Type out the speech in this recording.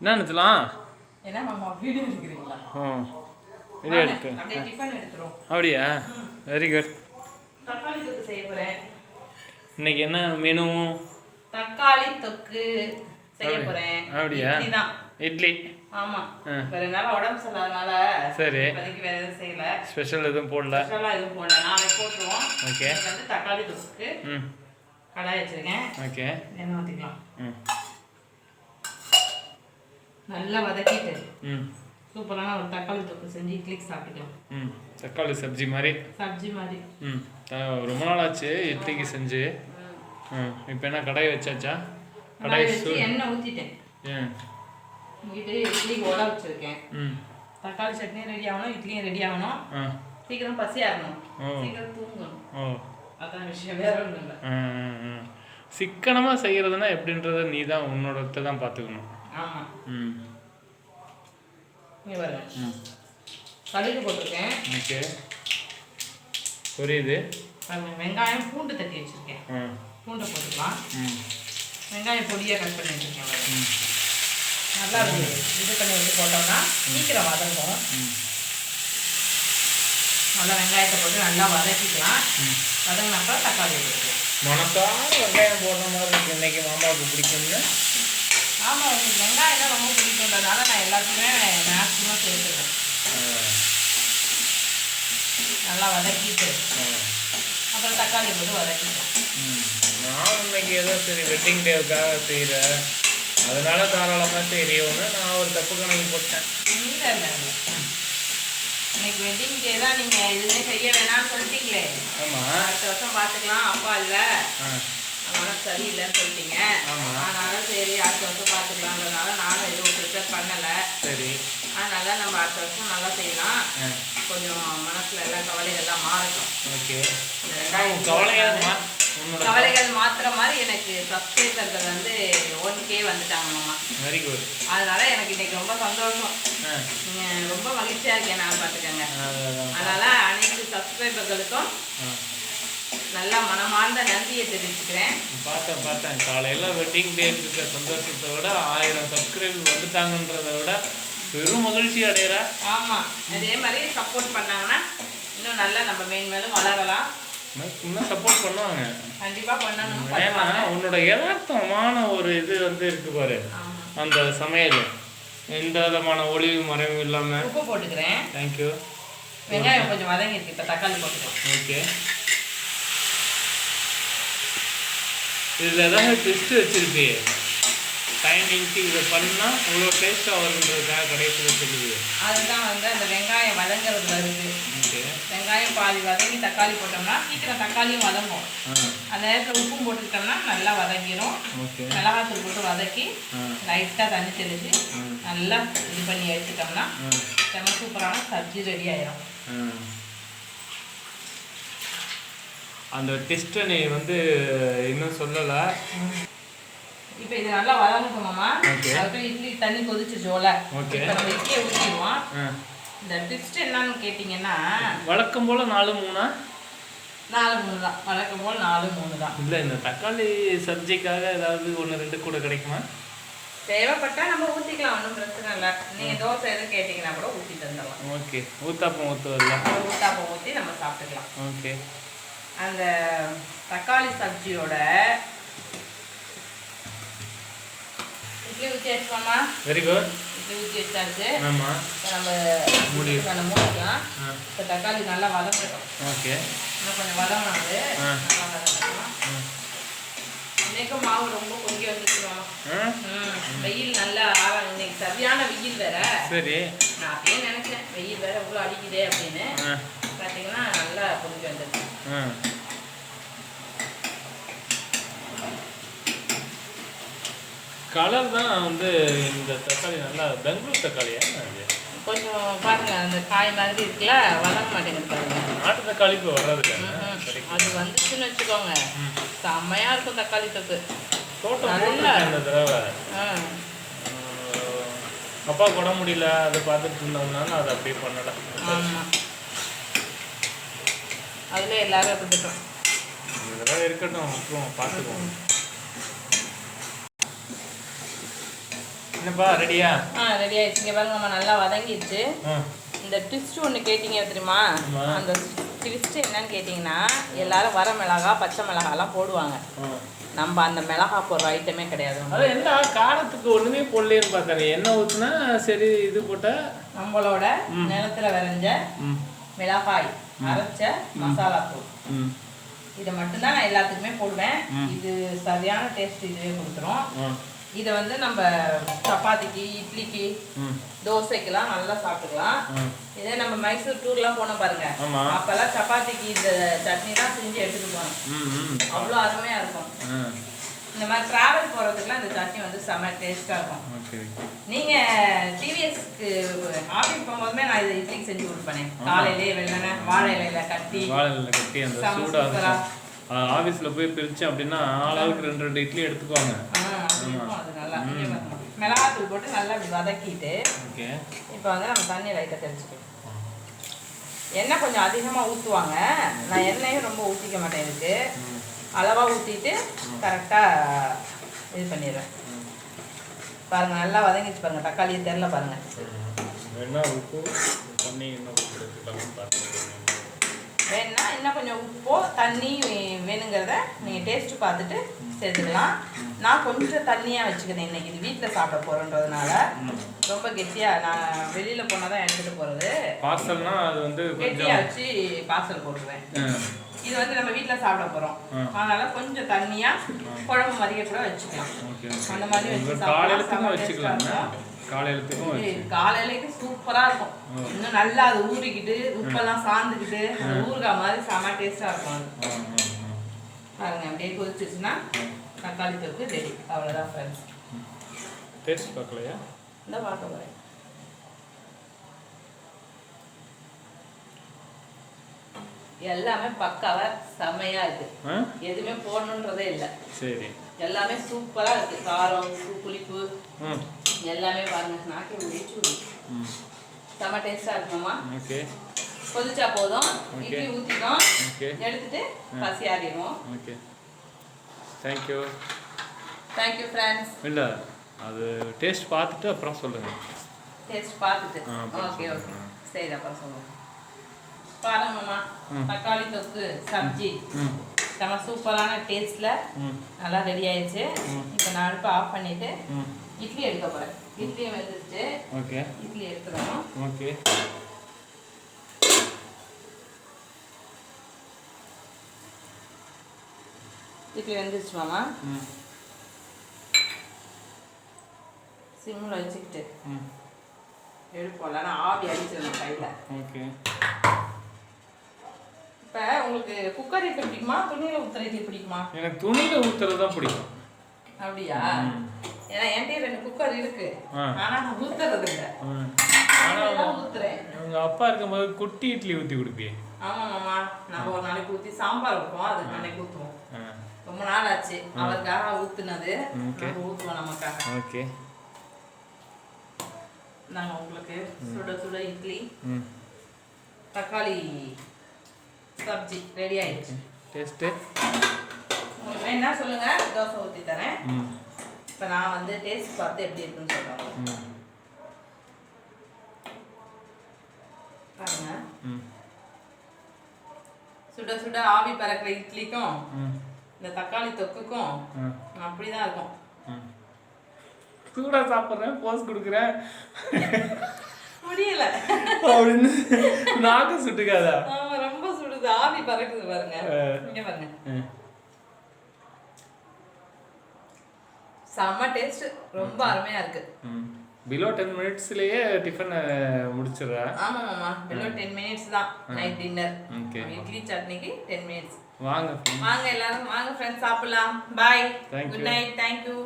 என்ன எடுக்கிறீங்களா ம் வீடியோ எடுத்து. அப்படியே வெரி குட் தக்காளி தொக்கு செய்ய போறேன். இன்னைக்கு என்ன மெனு தக்காளி தொக்கு செய்ய போறேன். அப்படியா? இட்லி ஆமா. வேற நாள் உடம்பு சரியில்லாதனால சரி. இப்போதைக்கு வேற எதுவும் செய்யல. ஸ்பெஷல் எதுவும் போடல? எதுவும் போடல. நாளைக்கு போட்டுருவோம். இன்னைக்கு வந்து தக்காளி தொக்கு. ம். கடாய் வச்சிருக்கேன். ஓகே எண்ணெய் ஊற்றிக்கலாம் ம். நல்லா வதக்கிட்டு ம். சூப்பரான ஒரு தக்காளி தொக்கு செஞ்சு இட்லிக்கு சாப்பிட்டுக்கலாம். ம். தக்காளி சப்ஜி மாதிரி. சப்ஜி மாதிரி. ம். ரொம்ப நாள் ஆச்சு இட்லிக்கு செஞ்சு. ம். இப்போ என்ன கடாய் வச்சாச்சா? கடாய் வச்சு எண்ணெய் ஊற்றிட்டேன் ம். இட்லிக்கு ஓட வச்சிருக்கேன். ம். தக்காளி சட்னியும் ரெடி ஆகணும் இட்லியும் ரெடி ஆகணும். சீக்கிரம் பசியாகணும். சீக்கிரம் தூங்கணும். ஓ. அதான் விஷயம் வேற ஒன்றும் இல்லை. சிக்கனமாக செய்கிறதுனா எப்படின்றத நீ தான் உன்னோட தான் பார்த்துக்கணும் ம். இங்கே பாருங்க. ம். கடுகு போட்டிருக்கேன். ஓகே புரியுது. வெங்காயம் பூண்டு தட்டி வச்சிருக்கேன். பூண்டை போட்டுக்கலாம். ம். வெங்காயம் பொடியாக கட் பண்ணி வச்சிருக்கேன் நல்லா இருக்கு இது பண்ணி வச்சு போட்டோம்னா சீக்கிரம் வதங்கும். ம். நல்லா வெங்காயத்தை போட்டு நல்லா வதக்கிக்கலாம். ம். வதங்கினப்ப தக்காளி போட்டுக்கலாம். மனசார வெங்காயம் போடுற மாதிரி இருக்கு. இன்னைக்கு மாமாவுக்கு பிடிக்கும்னு. உங்களுக்கு வெங்காயம் ரொம்ப பிடிக்குன்றதுனால நான் எல்லாத்தையுமே மேக்ஸிமம் சேர்த்துக்கிறேன் நல்லா வதக்கிட்டு. அப்புறம் தக்காளி போட்டு ம். நான் இன்னைக்கு ஏதோ சரி வெட்டிங் டேவுக்காக செய்கிறேன் அதனால தாராளமாக செய்யறியோன்னு நான் ஒரு தப்பு கணக்கு போட்டேன். இல்லை இல்லை இல்லை. இன்னைக்கு வெட்டிங் டே தான் நீங்கள் எதுவுமே செய்ய வேணாம்னு சொல்லிட்டீங்களே. ஆமாம் அடுத்த வருஷம் பார்த்துக்கலாம் அப்பா இல்லை. மனசு சரியில்லைன்னு சொல்லிட்டீங்க. அதனால சரி அடுத்த வருஷம் பார்த்துக்கலான்றதுனால நானும் எதுவும் ப்ரிப்பேர் பண்ணலை. சரி. அதனால நம்ம அடுத்த வருஷம் நல்லா செய்யலாம். கொஞ்சம் மனசுல எல்லாம் கவலைகள் எல்லாம் மாறட்டும். ஓகே. கவலைகள் கவலைகள் மாத்துற மாதிரி எனக்கு சப்ஸ்கிரைபர்கள் வந்து ஒன் கே வந்துட்டாங்க மாமா. வெரி குட் அதனால எனக்கு இன்னைக்கு ரொம்ப சந்தோஷம். ரொம்ப மகிழ்ச்சியா இருக்கேன் நான் பார்த்துக்கங்க அதான். அதனால அனைத்து சப்ஸ்கிரைபர்களுக்கும் நல்லா மனமார்ந்த நன்றியை தெரிவிச்சுக்கிறேன் பார்த்தேன் பார்த்தேன். காலையில் வெட்டிங் டே இருக்கிற சந்தோஷத்தை விட ஆயிரம் சப்ஸ்கிரைப் வந்துட்டாங்கன்றதை விட பெரும் மகிழ்ச்சி அடையிறா. ஆமா. அதே மாதிரி சப்போர்ட் பண்ணாங்கன்னா இன்னும் நல்லா நம்ம மேன்மேலும் வளரலாம். இன்னும் சப்போர்ட் பண்ணுவாங்க. கண்டிப்பா பண்ணணும். ஏன்னா உன்னோட யதார்த்தமான ஒரு இது வந்து இருக்கு பாரு. அந்த சமையல். எந்த விதமான ஒளிவு மறைவும் இல்லாமல் உப்பு போட்டுக்கிறேன். தேங்க்யூ வெங்காயம் கொஞ்சம் வதங்கிருக்கு இப்போ தக்காளி போட்டுக்கலாம். ஓகே இதில் ஏதாவது ட்விஸ்ட் வச்சிருப்பியே டைமிங்க்கு இதை பண்ணால் இவ்வளோ டேஸ்ட்டாக வருன்றதுக்காக கடைசியில் சொல்லுது. அதுதான் வந்து அந்த வெங்காயம் வதங்குறதுல இருக்கு ஓகே. வெங்காயம் பாதி வதங்கி தக்காளி போட்டோம்னா சீக்கிரம் தக்காளியும் வதங்கும். அந்த நேரத்தில் உப்பும் போட்டுக்கிட்டோம்னா நல்லா வதங்கிடும் மிளகாத்தூள் போட்டு வதக்கி லைட்டாக தண்ணி தெளிச்சு ம். நல்லா இது பண்ணி எடுத்துட்டோம்னா ஆ. செம்ம சூப்பரான சப்ஜி ரெடி ஆயிடும். அந்த டெஸ்ட்டை நீ வந்து இன்னும் சொல்லலை. இப்போ இது நல்லா வதங்கட்டுமாமா Okay. அதுக்கு இட்லி தண்ணி கொதிச்சிச்சோல. இப்போ நம்ம இட்லியை ஊற்றிடுவோம் இந்த டிப்ஸ்ட் என்னன்னு கேட்டிங்கன்னா வழக்கம் போல் நாலு மூணா? நாலு மூணு தான். வழக்கம் போல் நாலு மூணு தான். இல்லை இந்த தக்காளி சப்ஜிக்காக ஏதாவது ஒன்று ரெண்டு கூட கிடைக்குமா? தேவைப்பட்டா நம்ம ஊற்றிக்கலாம் ஒன்றும் பிரச்சனை இல்லை. நீங்கள் தோசை எதுவும் கேட்டிங்கன்னா கூட ஊற்றி தந்துடலாம். ஓகே ஊத்தாப்பம் ஊற்று வரலாம் ஒரு ஊத்தாப்பம் ஊற்றி நம்ம சாப்பிட்டுக்கலாம். ஓகே அந்த தக்காளி சப்ஜியோட இட்லி ஊற்றி வச்சுக்கோமா வெரி குட் இட்லி ஊற்றி வச்சாச்சு ஆமாம் இப்போ நம்ம மூடி. நம்ம மூடிக்கலாம் இப்போ தக்காளி நல்லா வதங்கட்டும் ஓகே. இன்னும் கொஞ்சம் வதங்கணும் அது. நல்லா. இன்னைக்கும் மாவு ரொம்ப பொங்கி வந்துருக்குறோம் ஆ. வெயில் நல்லா இன்னைக்கு சரியான வெயில் வேற. சரி. நான் அப்படியே நினைச்சேன். வெயில் வேற இவ்வளோ அடிக்குதே அப்படின்னு. பார்த்தீங்கன்னா கலர் தான் வந்து இந்த தக்காளி நல்லா பெங்களூர் தக்காளியா கொஞ்சம் பாருங்க அந்த காய் மாதிரி இருக்குல்ல வதங்க மாட்டேங்குது பாருங்க. நாட்டு தக்காளி இப்போ. சரி அது வந்துச்சுன்னு வச்சுக்கோங்க. செம்மையா இருக்கும் தக்காளி தொக்கு. தோட்டம் நல்லா. இந்த தடவை. அப்பா உட முடியல அதை பார்த்துட்டு இருந்தோம்னால அதை அப்படியே பண்ணலை ஆமா. அதுல எல்லாரும் இருந்துட்டோம் தடவை இருக்கட்டும் அப்புறம் பார்த்துக்குவோம். என்னப்பா ரெடியா ஆ ரெடி ஆயிடுச்சு. இங்க பாருங்க நம்ம நல்லா வதங்கிடுச்சு. இந்த ட்விஸ்ட் ஒன்று கேட்டிங்க தெரியுமா. அந்த ட்விஸ்ட் என்னன்னு கேட்டிங்கன்னா எல்லாரும் வர மிளகா பச்சை மிளகாலாம் போடுவாங்க. நம்ம அந்த மிளகா போடுற ஐட்டமே கிடையாது. அதான் என்ன காரத்துக்கு ஒண்ணுமே போடலையேன்னு பார்த்தாங்க எண்ணெய் ஊத்துனா சரி இது போட்டா நம்மளோட. நிலத்துல விளைஞ்ச மிளகாய் அரைச்ச மசாலா தூள். இதை மட்டும்தான் நான் எல்லாத்துக்குமே போடுவேன். இது சரியான டேஸ்ட் இதுவே கொடுத்துரும். இதை வந்து நம்ம சப்பாத்திக்கு இட்லிக்கு தோசைக்கெல்லாம் நல்லா சாப்பிட்டுக்கலாம். இதே நம்ம மைசூர் டூர்லாம் போனோம் பாருங்க. அப்பெல்லாம் சப்பாத்திக்கு இந்த சட்னி தான் செஞ்சு எடுத்துட்டு போனோம். அவ்வளோ அருமையா இருக்கும். இந்த மாதிரி டிராவல் போறதுக்குலாம் இந்த சட்னி வந்து செம்ம டேஸ்டா இருக்கும். நீங்க டிவிஎஸ்க்கு ஆஃபீஸ் போகும்போதுமே நான் இதை இட்லிக்கு செஞ்சு கொடுப்பேன். காலையிலே வெள்ளனை வாழை இலையில கட்டி. வாழைல கட்டி அந்த சூடாக. இருக்கும். ஆஃபீஸில் போய் பிரித்தேன் அப்படின்னா ஆளாளுக்கு ரெண்டு ரெண்டு இட்லி எடுத்துக்குவாங்க. அது நல்லா. மிளகாத்தூள் போட்டு நல்லா வதக்கிட்டு இப்போ வந்து நம்ம தண்ணி லைட்டாக தெளிச்சுக்கணும் எண்ணெய் கொஞ்சம் அதிகமாக ஊற்றுவாங்க நான் எண்ணெயும் ரொம்ப ஊற்றிக்க மாட்டேன் இதுக்கு. அளவாக ஊற்றிட்டு கரெக்டாக இது பண்ணிடுவேன் பாருங்க நல்லா வதங்கிச்சு பாருங்க தக்காளி தெரில பாருங்க. வேணா உப்பு தண்ணி என்ன உப்பு எடுத்துக்கலாம்னு பார்த்துக்கோங்க வேணும்னா இன்னும் கொஞ்சம் உப்போ தண்ணி வேணுங்கிறத நீங்கள் டேஸ்ட்டு பார்த்துட்டு சேர்த்துக்கலாம். நான் கொஞ்சம் தண்ணியாக வச்சுக்கிறேன் இன்னைக்கு இது வீட்டில் சாப்பிட போகிறோன்றதுனால ரொம்ப கெட்டியாக நான் வெளியில் போனால் தான் எடுத்துகிட்டு போகிறது பார்சல்னா அது வந்து கெட்டியாக வச்சு பார்சல் போடுவேன் ம், இது வந்து நம்ம வீட்டில் சாப்பிட போகிறோம். அதனால கொஞ்சம் தண்ணியாக குழம்பு மாதிரியே கூட வச்சுக்கலாம். அந்த மாதிரி வச்சு செம்ம வச்சுக்கலாம் காலையிலக்கு சூப்பரா இருக்கும். இன்னும் நல்லா அது ஊறிக்கிட்டு உப்பெல்லாம் சாந்துக்கிட்டு ஊறுகாய் மாதிரி செம டேஸ்டா இருக்கும். பாருங்க அப்படியே கொதிச்சிச்சுன்னா தக்காளி தொக்கு ரெடி அவ்வளோதான் ஃப்ரெண்ட்ஸ் டேஸ்ட் பார்க்கலையா? இந்த பார்க்க போறேன். எல்லாமே பக்காவா செமையா இருக்கு. எதுவுமே போடணுன்றதே இல்லை. சரி. எல்லாமே சூப்பரா இருக்கு. காரம் உப்பு புளிப்பு. ம். எல்லாமே பாருங்க. நாக்கே முடிச்சு ம். செம டேஸ்டா இருக்குமாம்மா. ஓகே. கொதிச்சா போதும். இட்லி Okay. எடுத்துட்டு பசி ஆறிடுவோம் okay. Thank you thank you friends இல்லை அது டேஸ்ட் பார்த்துட்டு அப்புறம் சொல்லுங்கள் டேஸ்ட் பார்த்துட்டு. ஓகே ஓகே சொல்லுங்க. சரி அப்புறம் சொல்லுவோம் பாருங்கம்மா. தக்காளி தொக்கு சப்ஜி. ம். செம சூப்பரான டேஸ்ட்டில் ம். நல்லா ரெடி ஆயிடுச்சு. இப்போ நான் அடுப்பை ஆஃப் பண்ணிட்டு இட்லி எடுக்க போகிறேன் இட்லியும் வெந்துருச்சு. ஓகே. இட்லி எடுத்துடணும். ஓகே. இட்லி வெந்துருச்சு மாமா. சிம்மில் வச்சுக்கிட்டு ம். எடுப்போம். இல்லைன்னா ஆவி அடிச்சிடணும் கையில். ஓகே. இப்போ உங்களுக்கு குக்கர் இட்லி பிடிக்குமா? துணியில் ஊற்றுற இட்லி பிடிக்குமா? எனக்கு துணியில் ஊற்றுறது தான் பிடிக்கும். அப்படியா. ஏன்னா என்கிட்ட ரெண்டு குக்கர் இருக்கு. ஆ. ஆனா நான் ஊத்துறது இல்ல. ஆனால் ஆனால் ஊத்துறேன். உங்கள் அப்பா இருக்கும்போது குட்டி இட்லி ஊற்றி கொடுப்பியே. ஆமா மாமா. நம்ம ஒரு நாளைக்கு ஊத்தி சாம்பார் வைப்போம். அதுக்கு நாளைக்கு ஊத்துவோம். ஆ. ரொம்ப நாள் ஆச்சு. அவருக்காக Okay. நம்ம ஊத்துவோம் நமக்காக. ஓகே. நாங்க உங்களுக்கு சுட சுட இட்லி தக்காளி சப்ஜி ரெடி ஆயிடுச்சு. டேஸ்ட்டு. உங்களுக்கு வேணா சொல்லுங்க தோசை ஊத்தி தரேன். இப்போ நான் வந்து டேஸ்ட் பார்த்து எப்படி இருக்குன்னு சொல்றேன் ம். பாருங்க. சுட சுட ஆவி பறக்கிற இட்லிக்கும் இந்த தக்காளி தொக்குக்கும் அப்படிதான் இருக்கும். ம். சூடாக சாப்பிட்றேன் போஸ் கொடுக்குறேன். முடியல. அப்படின்னு நாக்கு சுட்டுக்காதா? ஆமா சுடுது ஆவி பறக்குது பாருங்க. இங்க பாருங்க. செம்ம டேஸ்ட் ரொம்ப அருமையா இருக்கு. பிலோ டென் மினிட்ஸ்லேயே டிஃபனை முடிச்சிடுறேன் ஆமா மாமா. பிலோ டென் மினிட்ஸ் தான். Night dinner. இட்லி சட்னிக்கு டென் மினிட்ஸ் வாங்க. வாங்க எல்லாரும் வாங்க ஃப்ரெண்ட்ஸ் சாப்பிடலாம். Bye good. Night thank you